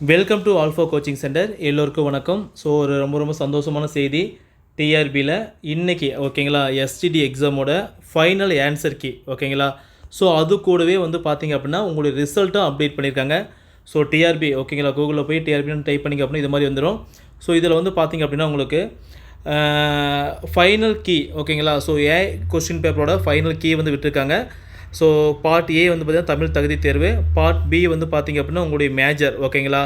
Welcome to Alpha coaching centre எல்லோருக்கும் வணக்கம். So ஒரு ரொம்ப ரொம்ப சந்தோஷமான செய்தி. டிஆர்பியில் இன்றைக்கி ஓகேங்களா எஸ்டிடி எக்ஸாமோட ஃபைனல் ஆன்சர் கீ ஓகேங்களா? ஸோ அது கூடவே வந்து பார்த்தீங்க அப்படின்னா உங்களுடைய ரிசல்ட்டும் அப்டேட் பண்ணியிருக்காங்க ஸோ டிஆர்பி ஓகேங்களா கூகுளில் போய் டிஆர்பின்னு டைப் பண்ணிங்க அப்படின்னா இது மாதிரி வந்துடும் ஸோ இதில் வந்து பார்த்தீங்க அப்படின்னா உங்களுக்கு ஃபைனல் கீ ஓகேங்களா? ஸோ ஏ கொஸ்டின் பேப்பரோட ஃபைனல் கீ வந்து விட்டுருக்காங்க. ஸோ பார்ட் ஏ வந்து பார்த்தீங்கன்னா தமிழ் தகுதி தேர்வு. பார்ட் பி வந்து பார்த்திங்க அப்படின்னா உங்களுடைய மேஜர் ஓகேங்களா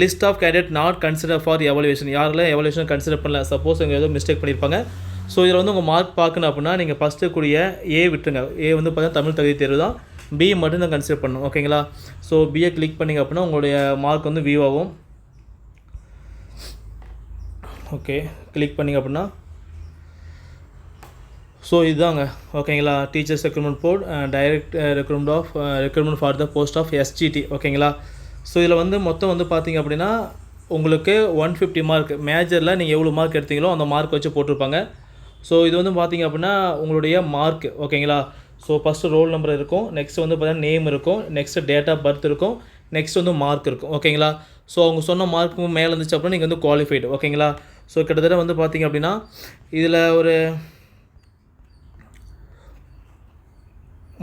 list of candidate not consider for evaluation யாரெல்லாம் எவல்யூஷன் கன்சிடர் பண்ணல? சப்போஸ் இங்கே ஏதோ மிஸ்டேக் பண்ணியிருப்பாங்க. ஸோ இதில் வந்து உங்கள் மார்க் பார்க்கணும் அப்படின்னா நீங்கள் ஃபஸ்ட்டு கூடிய ஏ விட்டுருங்க. ஏ வந்து பார்த்தீங்கன்னா தமிழ் தகுதி தேர்வு தான். பி மட்டும் தான் கன்சிடர் பண்ணணும் ஓகேங்களா ஸோ பிஏ கிளிக் பண்ணிங்க அப்படின்னா உங்களுடைய மார்க் வந்து வியூ ஆகும். ஓகே கிளிக் பண்ணிங்க அப்படின்னா ஸோ இதுதாங்க. ஓகேங்களா teachers recruitment board direct recruitment of recruitment for the post of SGT ஓகேங்களா ஸோ இதில் வந்து மொத்தம் வந்து பார்த்தீங்க அப்படின்னா உங்களுக்கு ஒன் ஃபிஃப்டி மார்க் மேஜரில் நீங்கள் எவ்வளோ மார்க் எடுத்தீங்களோ அந்த மார்க் வச்சு போட்டிருப்பாங்க. ஸோ இது வந்து பார்த்தீங்க அப்படின்னா உங்களுடைய மார்க் ஓகேங்களா ஸோ ஃபஸ்ட்டு ரோல் நம்பர் இருக்கும். நெக்ஸ்ட் வந்து பார்த்தீங்கன்னா நேம் இருக்கும். நெக்ஸ்ட்டு டேட் ஆஃப் பர்த் இருக்கும். நெக்ஸ்ட் வந்து மார்க் இருக்கும். ஓகேங்களா ஸோ அவங்க சொன்ன மார்க்கு மேலே இருந்துச்சு அப்படின்னா நீங்கள் வந்து குவாலிஃபைடு ஓகேங்களா ஸோ கிட்டத்தட்ட வந்து பார்த்தீங்க அப்படின்னா இதில் ஒரு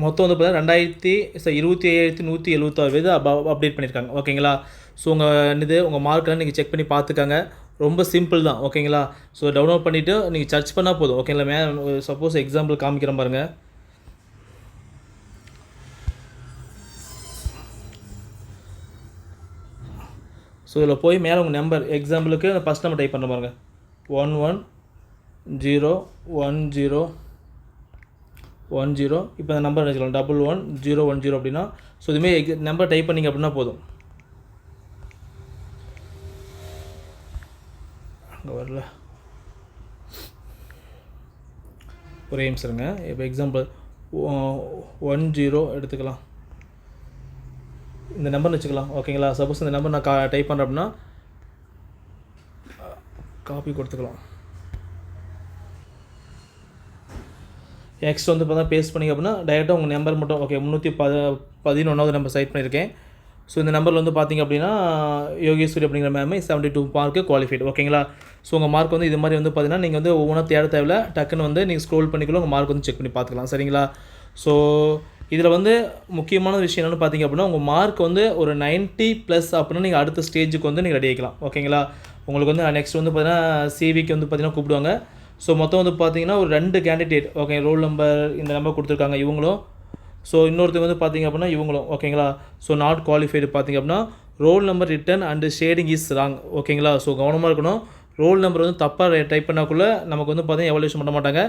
மொத்தம் வந்து பார்த்தீங்கன்னா ரெண்டாயிரத்தி இருபத்தி ஏழாயிரத்தி நூற்றி எழுபத்தாறு பேர் அப் அப்டேட் பண்ணியிருக்காங்க. ஓகேங்களா? ஸோ உங்கள் இது உங்கள் மார்க்கெல்லாம் நீங்கள் செக் பண்ணி பார்த்துக்கங்க. ரொம்ப சிம்பிள் தான் ஓகேங்களா? ஸோ டவுன்லோட் பண்ணிவிட்டு நீங்கள் சர்ச் பண்ணால் போதும் ஓகேங்களா? மே சப்போஸ் எக்ஸாம்பிள் காமிக்கிறேன் பாருங்கள் ஸோ இதில் போய் மேலே உங்கள் நம்பர் எக்ஸாம்பிளுக்கு ஃபஸ்ட் நம்பர் டைப் பண்ண பாருங்கள் one one zero one zero one zero இப்போ அந்த நம்பர் வச்சுக்கலாம். Double one zero one zero அப்படின்னா ஸோ இதுமாரி எக் நம்பர் டைப் பண்ணிங்க அப்படின்னா போதும். அங்கே வரல. ஒரே இருங்க. இப்போ எக்ஸாம்பிள் ஒன் ஜீரோ எடுத்துக்கலாம். இந்த நம்பர் வச்சுக்கலாம். ஓகேங்களா சப்போஸ் இந்த நம்பர் நான் கா டைப் பண்ணுறேன் அப்படின்னா காப்பி கொடுத்துக்கலாம். நெக்ஸ்ட் வந்து பார்த்தா பேஸ்ட் பண்ணிங்க அப்படின்னா டைரெக்டாக உங்கள் நம்பர் மட்டும் ஓகே முந்நூற்றி ப பதினொன்றாவது நம்பர் சைட் பண்ணியிருக்கேன் ஸோ இந்த நம்பரில் வந்து பார்த்தீங்க அப்படின்னா யோகேஸ்வரி அப்படிங்கிற மேமே செவன்ட்டி டூ மார்க்கு குவாலிஃபைடு ஓகேங்களா ஸோ உங்கள் மார்க் வந்து இது மாதிரி வந்து பார்த்தீங்கன்னா நீங்கள் வந்து ஒவ்வொன்றா தேட தேவையில்ல. டக்குன்னு வந்து நீங்கள் ஸ்க்ரோல் பண்ணிக்கலாம் உங்கள் மார்க் வந்து செக் பண்ணி பார்த்துக்கலாம் சரிங்களா? ஸோ இதில் வந்து முக்கியமான விஷயம் என்னென்னு பார்த்தீங்க அப்படின்னா உங்கள் மார்க் வந்து ஒரு நைன்ட்டி ப்ளஸ் அப்படின்னா நீங்கள் அடுத்த ஸ்டேஜுக்கு வந்து நீங்கள் ரெடி ஆகிக்கலாம் ஓகேங்களா உங்களுக்கு வந்து நெக்ஸ்ட் வந்து பார்த்தீங்கன்னா சிவிக்கு வந்து பார்த்திங்கன்னா கூப்பிடுவாங்க. ஸோ மொத்தம் வந்து பார்த்தீங்கன்னா ஒரு ரெண்டு கேண்டிடேட் ஓகே ரோல் நம்பர் இந்த நம்பர் கொடுத்துருக்காங்க இவங்களும். ஸோ இன்னொருத்தர் வந்து பார்த்தீங்க அப்படின்னா இவங்களும் ஓகேங்களா ஸோ நாட் குவாலிஃபைடு பார்த்தீங்க அப்படின்னா roll number written and shading is wrong ஓகேங்களா ஸோ கவனமாக இருக்கணும். ரோல் நம்பர் வந்து தப்பாக டைப் பண்ணாக்குள்ளே நமக்கு வந்து பார்த்தீங்கன்னா எவல்யூஷன் பண்ண மாட்டாங்க.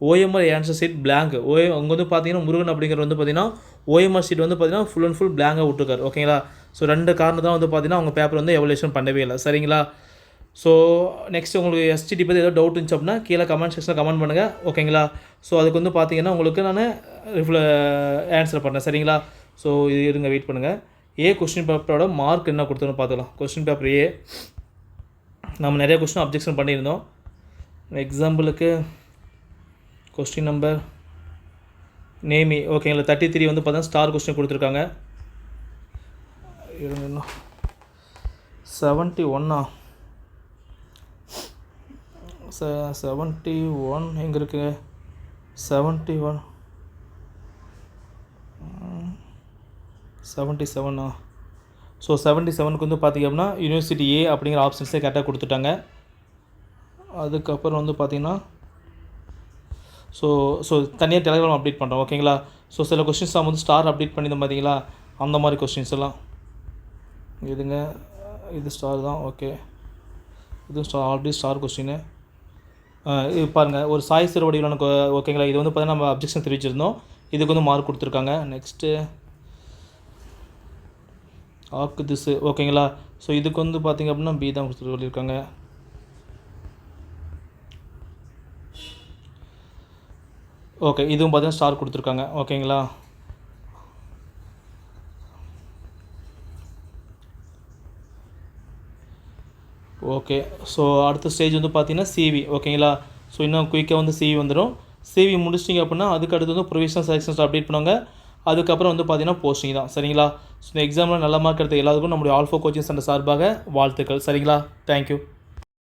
ஓஎம்ஆர் ஆன்சர் சீட் பிளாங்க் ஓ அங்கே வந்து பார்த்தீங்கன்னா முருகன் அப்படிங்கிறது வந்து பார்த்தீங்கன்னா ஓஎம்ஆர் சீட் வந்து பார்த்தீங்கன்னா ஃபுல் அண்ட் ஃபுல் பிளாங்காக விட்டுருக்காரு ஓகேங்களா ஸோ ரெண்டு காரணம் தான் வந்து பார்த்தீங்கன்னா அவங்க பேப்பர் வந்து எவல்யூஷன் பண்ணவே இல்லை. சரிங்களா? ஸோ நெக்ஸ்ட் உங்களுக்கு எஸ்டிடி பற்றி ஏதோ டவுட் இருந்துச்சு அப்படின்னா கீழே கமெண்ட் செக்ஷனில் கமெண்ட் பண்ணுங்கள் ஓகேங்களா ஸோ அதுக்கு வந்து பார்த்தீங்கன்னா உங்களுக்கு நான் ரிஃப்ள ஆன்சர் பண்ணேன். சரிங்களா? ஸோ இது இருங்க வெயிட் பண்ணுங்கள் ஏ கொஸ்டின் பேப்பரோட மார்க் என்ன கொடுத்தோன்னு பார்த்துக்கலாம் கொஸ்டின் பேப்பர் ஏ நம்ம நிறைய கொஸ்டின் அப்ஜெக்ஷன் பண்ணியிருந்தோம். எக்ஸாம்பிளுக்கு கொஸ்டின் நம்பர் நேமி ஓகேங்களா தேர்ட்டி த்ரீ வந்து பார்த்தா ஸ்டார் கொஸ்டின் கொடுத்துருக்காங்க. இருங்க இன்னும். செவன்ட்டி ஒன்னா ச செவன்ட்டி ஒன் எங்கே இருக்குங்க செவன்ட்டி ஒன் செவன்ட்டி செவனா ஸோ செவன்ட்டி செவனுக்கு வந்து பார்த்திங்க அப்படின்னா யூனிவர்சிட்டி ஏ அப்படிங்கிற ஆப்ஷன்ஸே கரெக்டாக கொடுத்துட்டாங்க. அதுக்கப்புறம் வந்து பார்த்திங்கன்னா ஸோ ஸோ தனியாக டெலிகிராம் அப்டேட் பண்ணுறோம் ஓகேங்களா ஸோ சில கொஷின்ஸ் தான் வந்து ஸ்டார் அப்டேட் பண்ணியிருந்தோம் பார்த்தீங்களா அந்த மாதிரி கொஷின்ஸ் எல்லாம். இதுங்க இது ஸ்டார் தான் ஓகே இது ஸ்டார் ஆல்ரெடி ஸ்டார் கொஸ்டின்னு இது பாருங்கள் ஒரு சாய் சிறுவடிவிலான ஓகேங்களா இது வந்து பார்த்தீங்கன்னா நம்ம அப்ஜெக்ஷன் தெரிவிச்சிருந்தோம். இதுக்கு வந்து மார்க் கொடுத்துருக்காங்க. நெக்ஸ்ட்டு ஆக்கு திசு ஓகேங்களா ஸோ இதுக்கு வந்து பார்த்தீங்க அப்படின்னா பி தான் கொடுத்துட்டு சொல்லியிருக்காங்க. ஓகே இதுவும் பார்த்தீங்கன்னா ஸ்டார் கொடுத்துருக்காங்க. ஓகேங்களா ஓகே ஸோ அடுத்த ஸ்டேஜ் வந்து பார்த்தீங்கன்னா சிவி ஓகேங்களா ஸோ இன்னும் குயிக்காக வந்து சிவி வந்துடும் சிவி முடிச்சிட்டிங்க அப்படின்னா அதுக்கு அடுத்து வந்து ப்ரொவிஷனல் செலெக்ஷன்ஸ் அப்டேட் பண்ணுவாங்க. அதுக்கப்புறம் வந்து பார்த்தீங்கன்னா போஸ்டிங் தான் சரிங்களா? ஸோ இந்த எக்ஸாமில் நல்ல மார்க் எடுத்த எல்லாத்துக்கும் நம்முடைய ஆல்ஃபோ கோச்சிங் சென்டர் சார்பாக வாழ்த்துக்கள் சரிங்களா? தேங்க்யூ